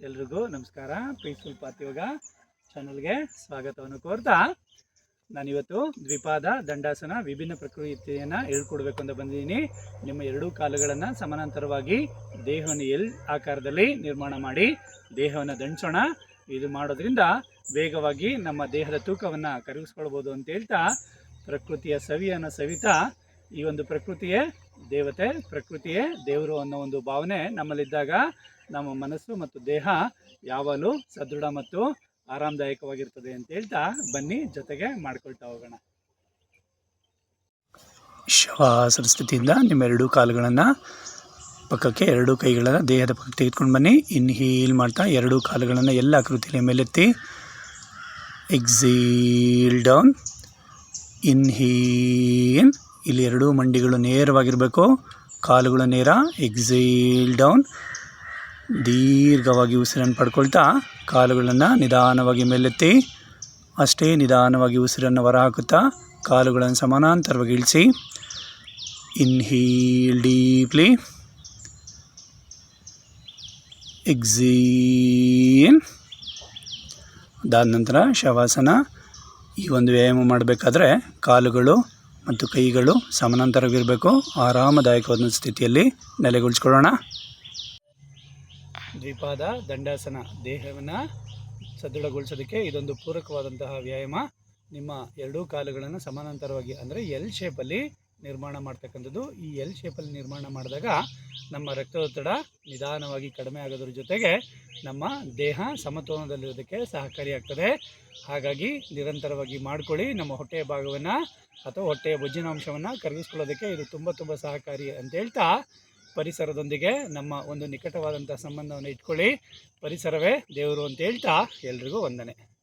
ಎಲ್ರಿಗೂ ನಮಸ್ಕಾರ. ಪೀಸ್ಫುಲ್ ಯೋಗ ಚಾನಲ್ಗೆ ಸ್ವಾಗತವನ್ನು ಕೋರ್ತಾ ನಾನಿವತ್ತು ದ್ವಿಪಾದ ದಂಡಾಸನ ವಿಭಿನ್ನ ಪ್ರಕೃತಿಯನ್ನು ಹೇಳ್ಕೊಡ್ಬೇಕು ಅಂತ ಬಂದಿದ್ದೀನಿ. ನಿಮ್ಮ ಎರಡೂ ಕಾಲುಗಳನ್ನು ಸಮಾನಾಂತರವಾಗಿ ದೇಹವನ್ನು ಎಲ್ ಆಕಾರದಲ್ಲಿ ನಿರ್ಮಾಣ ಮಾಡಿ ದೇಹವನ್ನು ದಂಡಿಸೋಣ. ಇದು ಮಾಡೋದ್ರಿಂದ ವೇಗವಾಗಿ ನಮ್ಮ ದೇಹದ ತೂಕವನ್ನು ಕರಗಿಸ್ಕೊಳ್ಬೋದು ಅಂತ ಹೇಳ್ತಾ ಪ್ರಕೃತಿಯ ಸವಿಯನ್ನು ಸವಿತಾ ಈ ಒಂದು ಪ್ರಕೃತಿಯೇ ದೇವತೆ, ಪ್ರಕೃತಿಯೇ ದೇವರು ಅನ್ನೋ ಒಂದು ಭಾವನೆ ನಮ್ಮಲ್ಲಿದ್ದಾಗ ನಮ್ಮ ಮನಸ್ಸು ಮತ್ತು ದೇಹ ಯಾವಾಗಲೂ ಸದೃಢ ಮತ್ತು ಆರಾಮದಾಯಕವಾಗಿರ್ತದೆ ಅಂತ ಹೇಳ್ತಾ ಬನ್ನಿ, ಜೊತೆಗೆ ಮಾಡ್ಕೊಳ್ತಾ ಹೋಗೋಣ. ಶ್ವಾಸದ ಸ್ಥಿತಿಯಿಂದ ಎರಡೂ ಕಾಲುಗಳನ್ನು ಪಕ್ಕಕ್ಕೆ ಎರಡೂ ಕೈಗಳನ್ನು ದೇಹದ ಪಕ್ಕಕ್ಕೆ ತೆಗೆದುಕೊಂಡು ಬನ್ನಿ. ಇನ್ಹೀಲ್ ಮಾಡ್ತಾ ಎರಡೂ ಕಾಲುಗಳನ್ನು ಎಲ್ಲ ಆಕೃತಿಯಲ್ಲಿ ಮೇಲೆತ್ತಿ ಎಕ್ಸೀಲ್ ಡೌನ್ ಇನ್ಹೀಲ್ ಇಲ್ಲಿ ಎರಡೂ ಮಂಡಿಗಳು ನೇರವಾಗಿರಬೇಕು. ಕಾಲುಗಳು ನೇರ ಎಕ್ಸೈಲ್ ಡೌನ್ ದೀರ್ಘವಾಗಿ ಉಸಿರನ್ನು ಪಡ್ಕೊಳ್ತಾ ಕಾಲುಗಳನ್ನು ನಿಧಾನವಾಗಿ ಮೇಲೆತ್ತಿ ಅಷ್ಟೇ ನಿಧಾನವಾಗಿ ಉಸಿರನ್ನು ಹೊರಹಾಕುತ್ತಾ ಕಾಲುಗಳನ್ನು ಸಮಾನಾಂತರವಾಗಿ ಇಳಿಸಿ ಇನ್ಹೀಲ್ ಡೀಪ್ಲಿ ಎಕ್ಸೀಲ್ ಅದಾದ ನಂತರ ಶವಾಸನ ಈ ಒಂದು ವ್ಯಾಯಾಮ ಮಾಡಬೇಕಾದ್ರೆ ಕಾಲುಗಳು ಮತ್ತು ಕೈಗಳು ಸಮಾನಾಂತರವಾಗಿರಬೇಕು. ಆರಾಮದಾಯಕವಾದ ಸ್ಥಿತಿಯಲ್ಲಿ ನೆಲೆಗೊಳಿಸ್ಕೊಳ್ಳೋಣ. ದ್ವಿಪಾದ ದಂಡಾಸನ ದೇಹವನ್ನು ಸದೃಢಗೊಳಿಸೋದಕ್ಕೆ ಇದೊಂದು ಪೂರಕವಾದಂತಹ ವ್ಯಾಯಾಮ. ನಿಮ್ಮ ಎರಡೂ ಕಾಲುಗಳನ್ನು ಸಮಾನಾಂತರವಾಗಿ ಅಂದರೆ ಎಲ್ ಶೇಪಲ್ಲಿ ನಿರ್ಮಾಣ ಮಾಡ್ತಕ್ಕಂಥದ್ದು. ಈ ಎಲ್ ಶೇಪಲ್ಲಿ ನಿರ್ಮಾಣ ಮಾಡಿದಾಗ ನಮ್ಮ ರಕ್ತದೊತ್ತಡ ನಿಧಾನವಾಗಿ ಕಡಿಮೆ ಆಗೋದ್ರ ಜೊತೆಗೆ ನಮ್ಮ ದೇಹ ಸಮತೋಲನದಲ್ಲಿರೋದಕ್ಕೆ ಸಹಕಾರಿಯಾಗ್ತದೆ ಹಾಗಾಗಿ ನಿರಂತರವಾಗಿ ಮಾಡ್ಕೊಳ್ಳಿ. ನಮ್ಮ ಹೊಟ್ಟೆಯ ಭಾಗವನ್ನು ಅಥವಾ ಹೊಟ್ಟೆಯ ಬೊಜ್ಜಿನಾಂಶವನ್ನು ಕರಗಿಸ್ಕೊಳ್ಳೋದಕ್ಕೆ ಇದು ತುಂಬ ತುಂಬ ಸಹಕಾರಿ ಅಂತ ಹೇಳ್ತಾ ಪರಿಸರದೊಂದಿಗೆ ನಮ್ಮ ಒಂದು ನಿಕಟವಾದಂಥ ಸಂಬಂಧವನ್ನು ಇಟ್ಕೊಳ್ಳಿ. ಪರಿಸರವೇ ದೇವರು ಅಂತ ಹೇಳ್ತಾ ಎಲ್ರಿಗೂ ವಂದನೆ.